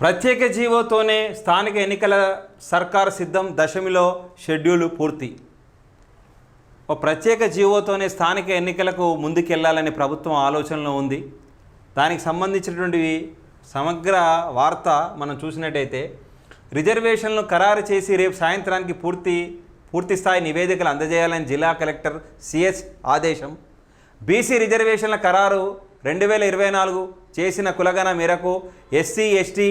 ప్రత్యేక జీవోతోనే స్థానిక ఎన్నికల సర్కార్ సిద్ధం దశమిలో షెడ్యూల్ పూర్తి. ఓ ప్రత్యేక జీవోతోనే స్థానిక ఎన్నికలకు ముందుకెళ్ళాలని ప్రభుత్వం ఆలోచనలో ఉంది. దానికి సంబంధించినటువంటి సమగ్ర వార్త మనం చూసినట్టయితే రిజర్వేషన్లు ఖరారు చేసి రేపు సాయంత్రానికి పూర్తి పూర్తి స్థాయి నివేదికలు అందజేయాలని జిల్లా కలెక్టర్ సిఎస్ ఆదేశం. బీసీ రిజర్వేషన్ల ఖరారు రెండు వేల ఇరవై నాలుగు చేసిన కులగణ మేరకు ఎస్సీ ఎస్టీ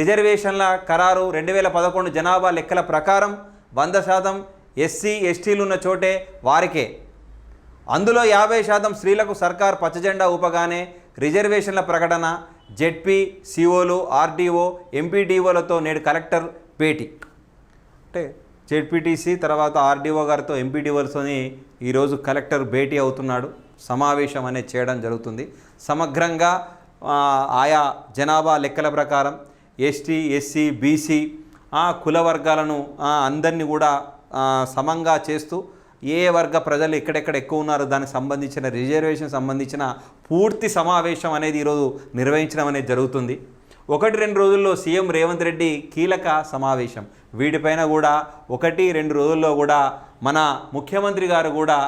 రిజర్వేషన్ల ఖరారు రెండు వేల పదకొండు జనాభా లెక్కల ప్రకారం వంద శాతం ఎస్సీ ఎస్టీలు ఉన్న చోటే వారికే. అందులో యాభై శాతం స్త్రీలకు సర్కార్ పచ్చజెండా ఊపగానే రిజర్వేషన్ల ప్రకటన జెడ్పీ సిఓలు ఆర్డీఓ ఎంపీడీఓలతో నేడు కలెక్టర్ భేటీ. అంటే జెడ్పీటీసీ తర్వాత ఆర్డీఓ గారితో ఎంపీడీఓలతోని ఈరోజు కలెక్టర్ భేటీ అవుతున్నాడు. సమావేశం అనేది చేయడం జరుగుతుంది. సమగ్రంగా ఆయా జనాభా లెక్కల ప్రకారం ఎస్టీ ఎస్సీ బీసీ ఆ కుల వర్గాలను అందరినీ కూడా సమంగా చేస్తూ ఏ వర్గ ప్రజలు ఎక్కడెక్కడ ఎక్కువ ఉన్నారో దానికి సంబంధించిన రిజర్వేషన్ సంబంధించిన పూర్తి సమావేశం అనేది ఈరోజు నిర్వహించడం అనేది జరుగుతుంది. ఒకటి రెండు రోజుల్లో సీఎం రేవంత్ రెడ్డి కీలక సమావేశం. వీటిపైన కూడా ఒకటి రెండు రోజుల్లో కూడా మన ముఖ్యమంత్రి గారు కూడా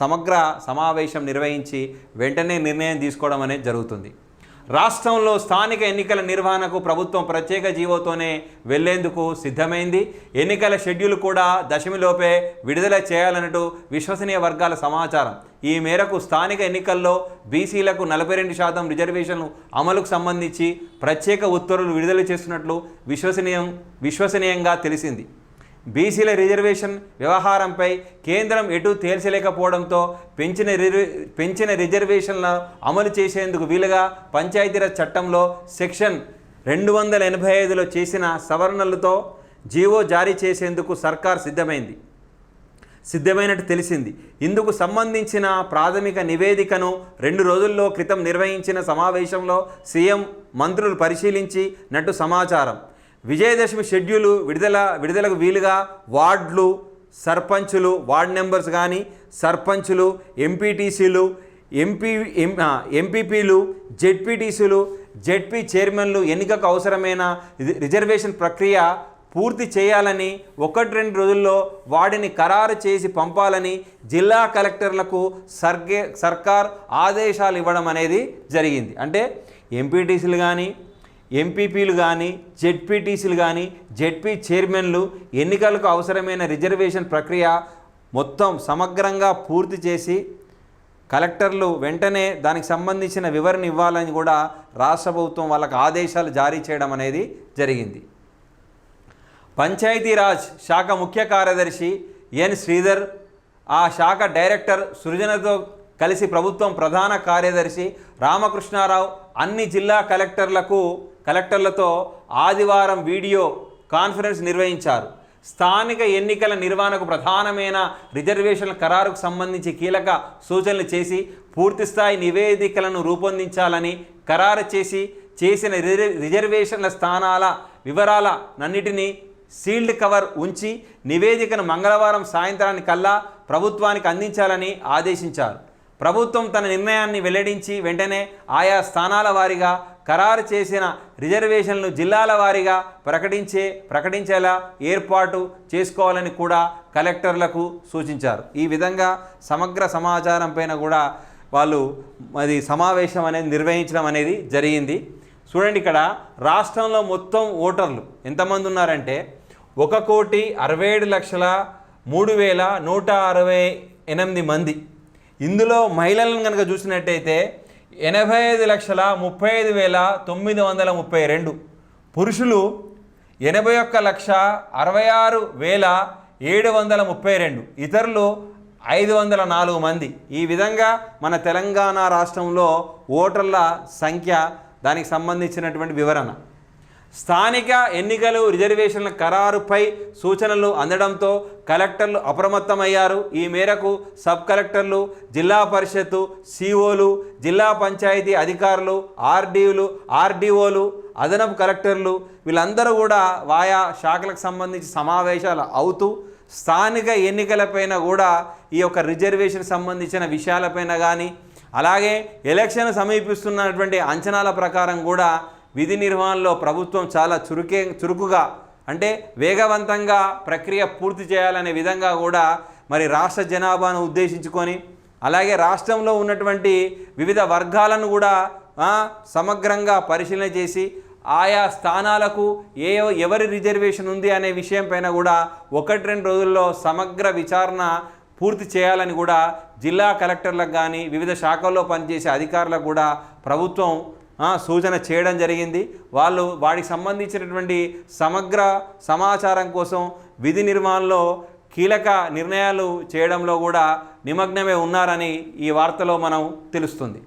సమగ్ర సమావేశం నిర్వహించి వెంటనే నిర్ణయం తీసుకోవడం అనేది జరుగుతుంది. రాష్ట్రంలో స్థానిక ఎన్నికల నిర్వహణకు ప్రభుత్వం ప్రత్యేక జీవోతోనే వెళ్ళేందుకు సిద్ధమైంది. ఎన్నికల షెడ్యూల్ కూడా దశమిలోపే విడుదల చేయాలన్నట్టు విశ్వసనీయ వర్గాల సమాచారం. ఈ మేరకు స్థానిక ఎన్నికల్లో బీసీలకు నలభై రెండు శాతం రిజర్వేషన్లు అమలుకు సంబంధించి ప్రత్యేక ఉత్తర్వులు విడుదల చేస్తున్నట్లు విశ్వసనీయం విశ్వసనీయంగా తెలిసింది. బీసీల రిజర్వేషన్ వ్యవహారంపై కేంద్రం ఎటు తేల్చలేకపోవడంతో పెంచిన రిజర్వే పెంచిన రిజర్వేషన్ల అమలు చేసేందుకు వీలుగా పంచాయతీరాజ్ చట్టంలో సెక్షన్ రెండు వందల ఎనభై ఐదులో చేసిన సవరణలతో జీవో జారీ చేసేందుకు సర్కార్ సిద్ధమైంది. సిద్ధమైనట్టు తెలిసింది. ఇందుకు సంబంధించిన ప్రాథమిక నివేదికను రెండు రోజుల్లో క్రితం నిర్వహించిన సమావేశంలో సీఎం మంత్రులు పరిశీలించి నట్టు సమాచారం. విజయదశమి షెడ్యూలు విడుదల విడుదలకు వీలుగా వార్డులు సర్పంచులు వార్డ్ నెంబర్స్ కానీ సర్పంచులు ఎంపీటీసీలు ఎంపీ ఎం ఎంపీపీలు జెడ్పీటీసీలు జెడ్పీ చైర్మన్లు ఎన్నికకు అవసరమైన రిజర్వేషన్ ప్రక్రియ పూర్తి చేయాలని ఒకటి రెండు రోజుల్లో వాడిని ఖరారు చేసి పంపాలని జిల్లా కలెక్టర్లకు సర్గే సర్కార్ ఆదేశాలు ఇవ్వడం అనేది జరిగింది. అంటే ఎంపీటీసీలు కానీ ఎంపీపీలు కానీ జెడ్పీటీసీలు కానీ జెడ్పీ చైర్మన్లు ఎన్నికలకు అవసరమైన రిజర్వేషన్ ప్రక్రియ మొత్తం సమగ్రంగా పూర్తి చేసి కలెక్టర్లు వెంటనే దానికి సంబంధించిన వివరణ ఇవ్వాలని కూడా రాష్ట్ర ప్రభుత్వం వాళ్ళకు ఆదేశాలు జారీ చేయడం అనేది జరిగింది. పంచాయతీరాజ్ శాఖ ముఖ్య కార్యదర్శి ఎన్ శ్రీధర్ ఆ శాఖ డైరెక్టర్ సృజనతో కలిసి ప్రభుత్వం ప్రధాన కార్యదర్శి రామకృష్ణారావు అన్ని జిల్లా కలెక్టర్లకు కలెక్టర్లతో ఆదివారం వీడియో కాన్ఫరెన్స్ నిర్వహించారు. స్థానిక ఎన్నికల నిర్వహణకు ప్రధానమైన రిజర్వేషన్ల ఖరారుకు సంబంధించి కీలక సూచనలు చేసి పూర్తిస్థాయి నివేదికలను రూపొందించాలని ఖరారు చేసి చేసిన రిజర్వేషన్ల స్థానాల వివరాలన్నిటినీ సీల్డ్ కవర్ ఉంచి నివేదికను మంగళవారం సాయంత్రానికల్లా ప్రభుత్వానికి అందించాలని ఆదేశించారు. ప్రభుత్వం తన నిర్ణయాన్ని వెల్లడించి వెంటనే ఆయా స్థానాల వారీగా ఖరారు చేసిన రిజర్వేషన్లు జిల్లాల వారీగా ప్రకటించే ప్రకటించేలా ఏర్పాటు చేసుకోవాలని కూడా కలెక్టర్లకు సూచించారు. ఈ విధంగా సమగ్ర సమాచారం పైన కూడా వాళ్ళు అది సమావేశం అనేది నిర్వహించడం అనేది జరిగింది. చూడండి ఇక్కడ రాష్ట్రంలో మొత్తం ఓటర్లు ఎంతమంది ఉన్నారంటే ఒక కోటి అరవై ఏడు లక్షల మూడు వేల నూట అరవై ఎనిమిది మంది. ఇందులో మహిళలను కనుక చూసినట్టయితే ఎనభై ఐదు లక్షల ముప్పై ఐదు వేల తొమ్మిది వందల ముప్పై రెండు. పురుషులు ఎనభై ఒక్క లక్ష అరవై ఆరు వేల ఏడు వందల ముప్పై రెండు. ఇతరులు ఐదు వందల నాలుగు మంది. ఈ విధంగా మన తెలంగాణ రాష్ట్రంలో ఓటర్ల సంఖ్య దానికి సంబంధించినటువంటి వివరణ. స్థానిక ఎన్నికలు రిజర్వేషన్ల ఖరారుపై సూచనలు అందడంతో కలెక్టర్లు అప్రమత్తమయ్యారు. ఈ మేరకు సబ్ కలెక్టర్లు జిల్లా పరిషత్తు సిఓలు జిల్లా పంచాయతీ అధికారులు ఆర్డీలు ఆర్డీఓలు అదనపు కలెక్టర్లు వీళ్ళందరూ కూడా వాయా శాఖలకు సంబంధించి సమావేశాలు అవుతూ స్థానిక ఎన్నికలపైన కూడా ఈ యొక్క రిజర్వేషన్ సంబంధించిన విషయాలపైన కానీ అలాగే ఎలక్షన్ సమీపిస్తున్నటువంటి అంచనాల ప్రకారం కూడా విధి నిర్వహణలో ప్రభుత్వం చాలా చురుకే చురుకుగా అంటే వేగవంతంగా ప్రక్రియ పూర్తి చేయాలనే విధంగా కూడా మరి రాష్ట్ర జనాభాను ఉద్దేశించుకొని అలాగే రాష్ట్రంలో ఉన్నటువంటి వివిధ వర్గాలను కూడా సమగ్రంగా పరిశీలన చేసి ఆయా స్థానాలకు ఏ ఎవరి రిజర్వేషన్ ఉంది అనే విషయం పైన కూడా ఒకటి రెండు రోజుల్లో సమగ్ర విచారణ పూర్తి చేయాలని కూడా జిల్లా కలెక్టర్లకు కానీ వివిధ శాఖల్లో పనిచేసే అధికారులకు కూడా ప్రభుత్వం సూచన చేయడం జరిగింది. వాళ్ళు వాడికి సంబంధించినటువంటి సమగ్ర సమాచారం కోసం విధి నిర్మాణంలో కీలక నిర్ణయాలు చేయడంలో కూడా నిమగ్నమే ఉన్నారని ఈ వార్తలో మనం తెలుస్తుంది.